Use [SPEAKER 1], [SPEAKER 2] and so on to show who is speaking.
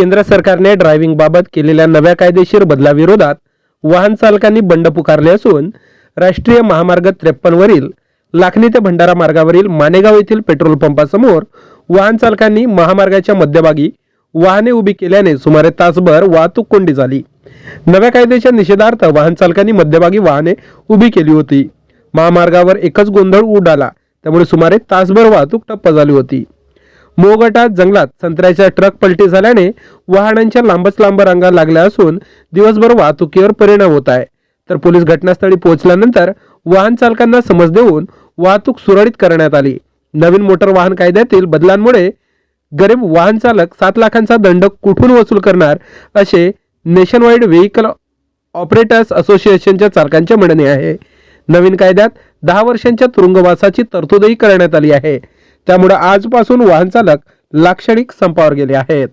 [SPEAKER 1] केंद्र सरकारने ड्रायव्हिंग बाबत केलेल्या नव्या कायदेशीर बदलाविरोधात वाहन चालकांनी बंड पुकारले असून राष्ट्रीय महामार्ग त्रेपन्न वरील लाखनी ते भंडारा मार्गावरील मानेगाव येथील पेट्रोल पंपासमोर वाहन चालकांनी महामार्गाच्या मध्यभागी वाहने उभी केल्याने सुमारे तासभर वाहतूक कोंडी झाली. नव्या कायद्याच्या निषेधार्थ वाहन चालकांनी मध्यभागी वाहने उभी केली होती. महामार्गावर एकच गोंधळ उडाला त्यामुळे सुमारे तासभर वाहतूक ठप्प झाली होती. मोगटात जंगलात संत्र्याच्या ट्रक पलटी झाल्याने वाहनांच्या लांबच लांब रांगा लागल्या असून दिवसभर वाहतुकीवर परिणाम होत आहे. तर पोलीस घटनास्थळी पोहोचल्यानंतर वाहन चालकांना समज देऊन वाहतूक सुरळीत करण्यात आली. नवीन मोटर वाहन कायद्यातील बदलांमुळे गरीब वाहन चालक सात लाखांचा दंड कुठून वसूल करणार असे नेशन वाईड व्हेकल ऑपरेटर्स असोसिएशनच्या चालकांचे म्हणणे आहे. नवीन कायद्यात दहा वर्षांच्या तुरुंगवासाची तरतूदही करण्यात आली आहे. त्यामुळे आजपासून वाहन चालक लाक्षणिक संपावर गेले आहेत.